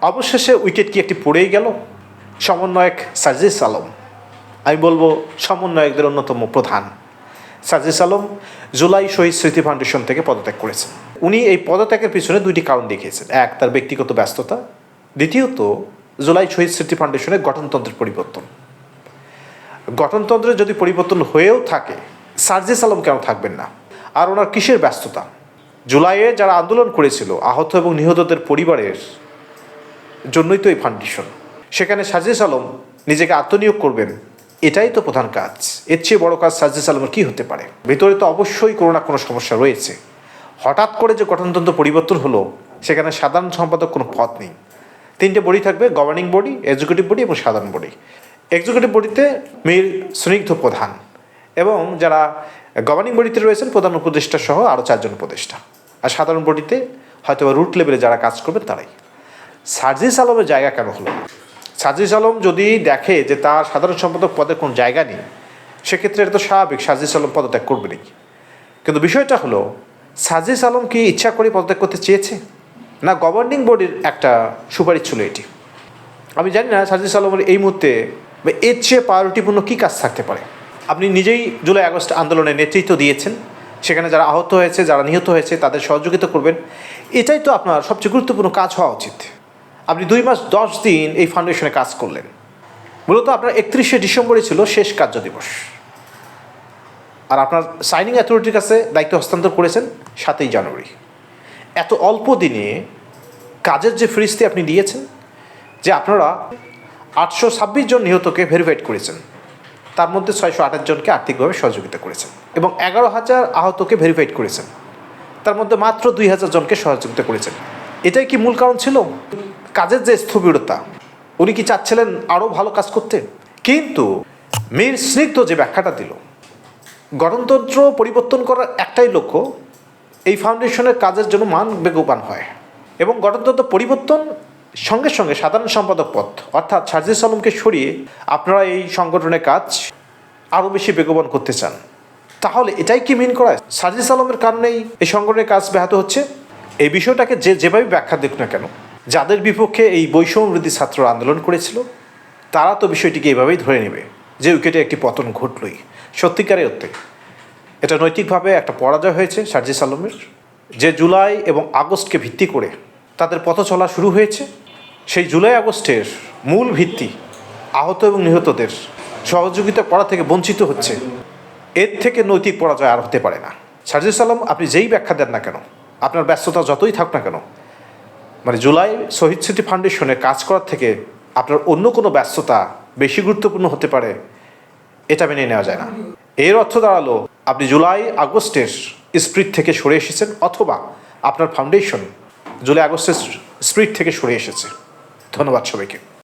অবশেষে উইকেট কি একটি পড়েই গেল? সমন্বয়ক সাজিস আলম। আমি বলব সমন্বয়কদের অন্যতম প্রধান। সাজিস আলম জুলাই শহীদ স্মৃতি ফাউন্ডেশন থেকে পদত্যাগ করেছেন। উনি এই পদত্যাগের পিছনে দুইটি কারণ দেখিয়েছেন। এক, তার ব্যক্তিগত ব্যস্ততা। দ্বিতীয়ত, জুলাই শহীদ স্মৃতি ফাউন্ডেশনের গঠনতন্ত্রের পরিবর্তন। গঠনতন্ত্রের যদি পরিবর্তন হয়েও থাকে সার্জিস আলম কেন থাকবেন না? আর ওনার কিসের ব্যস্ততা? জুলাইয়ে যারা আন্দোলন করেছিল, আহত এবং নিহতদের পরিবারের জন্যই তো এই ফাউন্ডেশন। সেখানে সার্জিস আলম নিজেকে আত্মনিয়োগ করবেন, এটাই তো প্রধান কাজ। এর চেয়ে বড় কাজ সাজেস আলমের কী হতে পারে? ভিতরে তো অবশ্যই কোনো না কোনো সমস্যা রয়েছে। হঠাৎ করে যে গঠনতন্ত্র পরিবর্তন হলো, সেখানে সাধারণ সম্পাদক কোনো পথ নেই। তিনটে বডি থাকবে গভর্নিং বডি এক্সিকিউটিভ বডি এবং সাধারণ বডি এক্সিকিউটিভ বডিতে মীর স্নিগ্ধ প্রধান এবং যারা গভর্নিং বডিতে রয়েছেন, প্রধান উপদেষ্টা সহ আরও চারজন উপদেষ্টা। আর সাধারণ বডিতে হয়তো রুট লেভেলে যারা কাজ করবেন, তারাই। সার্জিস আলমের জায়গা কেন হলো? সার্জিস আলম যদি দেখে যে তার সাধারণ সম্পাদক পদের কোনো জায়গা নেই, সেক্ষেত্রে এটা তো স্বাভাবিক, সার্জিস আলম পদত্যাগ করবেনই কিন্তু বিষয়টা হলো, সার্জিস আলম কি ইচ্ছা করে পদত্যাগ করতে চেয়েছে? না গভর্নিং বডির একটা সুপারিশ ছিল এটি? আমি জানি না সার্জিস আলমের এই মুহূর্তে এর চেয়ে প্রায়োরিটিপূর্ণ কী কাজ থাকতে পারে। আপনি নিজেই জুলাই আগস্ট আন্দোলনে নেতৃত্ব দিয়েছেন, সেখানে যারা আহত হয়েছে, যারা নিহত হয়েছে, তাদের সহযোগিতা করবেন। এটাই তো আপনার সবচেয়ে গুরুত্বপূর্ণ কাজ হওয়া উচিত। আপনি দুই মাস, দশ দিন এই ফাউন্ডেশনে কাজ করলেন। মূলত আপনার একত্রিশে ডিসেম্বরে ছিল শেষ কার্য দিবস। আর আপনার সাইনিং অ্যাথরিটির কাছে দায়িত্ব হস্তান্তর করেছেন সাতই জানুয়ারি। এত অল্প দিনে কাজের যে ফ্রিস্তি আপনি দিয়েছেন যে আপনারা আটশো ছাব্বিশ জন নিহতকে ভেরিফাইড করেছেন, তার মধ্যে ছয়শো আঠাশ জনকে আর্থিকভাবে সহযোগিতা করেছেন এবং এগারো হাজার আহতকে ভেরিফাইড করেছেন। তার মধ্যে মাত্র দুই হাজার জনকে সহযোগিতা করেছেন। এটাই কি মূল কারণ ছিল? কাজের যে স্থবিরতা, উনি কি চাচ্ছিলেন আরও ভালো কাজ করতে? কিন্তু মীর স্নিগ্ধ যে ব্যাখ্যাটা দিল গণতন্ত্র পরিবর্তন করার একটাই লক্ষ্য, এই ফাউন্ডেশনের কাজের জন্য মান বেগবান হয়। এবং গণতন্ত্র পরিবর্তন সঙ্গে সঙ্গে সাধারণ সম্পাদক পদ, অর্থাৎ সার্জিস আলমকে সরিয়ে আপনারা এই সংগঠনের কাজ আরও বেশি বেগবান করতে চান। তাহলে এটাই কি মিন করায়? সার্জিস আলমের কারণেই এই সংগঠনের কাজ ব্যাহত হচ্ছে? এই বিষয়টাকে যে যেভাবে ব্যাখ্যা দেখ না কেন যাদের বিপক্ষে এই বৈষম্যবৃদ্ধি ছাত্র আন্দোলন করেছিল, তারা তো বিষয়টিকে এইভাবেই ধরে নেবে যে উইকেটে একটি পতন ঘটলই। সত্যিকারের অর্থে, এটা নৈতিকভাবে একটা পরাজয় হয়েছে সার্জিস আলমের, যে জুলাই এবং আগস্টকে ভিত্তি করে তাদের পথ চলা শুরু হয়েছে। সেই জুলাই আগস্টের মূল ভিত্তি আহত এবং নিহতদের সহযোগিতা করা থেকে বঞ্চিত হচ্ছে। এর থেকে নৈতিক পরাজয় আর হতে পারে না। সার্জিস আলম, আপনি যেই ব্যাখ্যা দেন না কেন, আপনার ব্যস্ততা যতই থাক না কেন মানে জুলাই শহীদ স্মৃতি ফাউন্ডেশনে কাজ করার থেকে আপনার অন্য কোনো ব্যস্ততা বেশি গুরুত্বপূর্ণ হতে পারে, এটা মেনে নেওয়া যায় না। এর অর্থ দাঁড়াল, আপনি জুলাই আগস্টের স্প্রিট থেকে সরে এসেছেন অথবা আপনার ফাউন্ডেশন জুলাই আগস্টের স্প্রিট থেকে সরে এসেছে। ধন্যবাদ সবাইকে।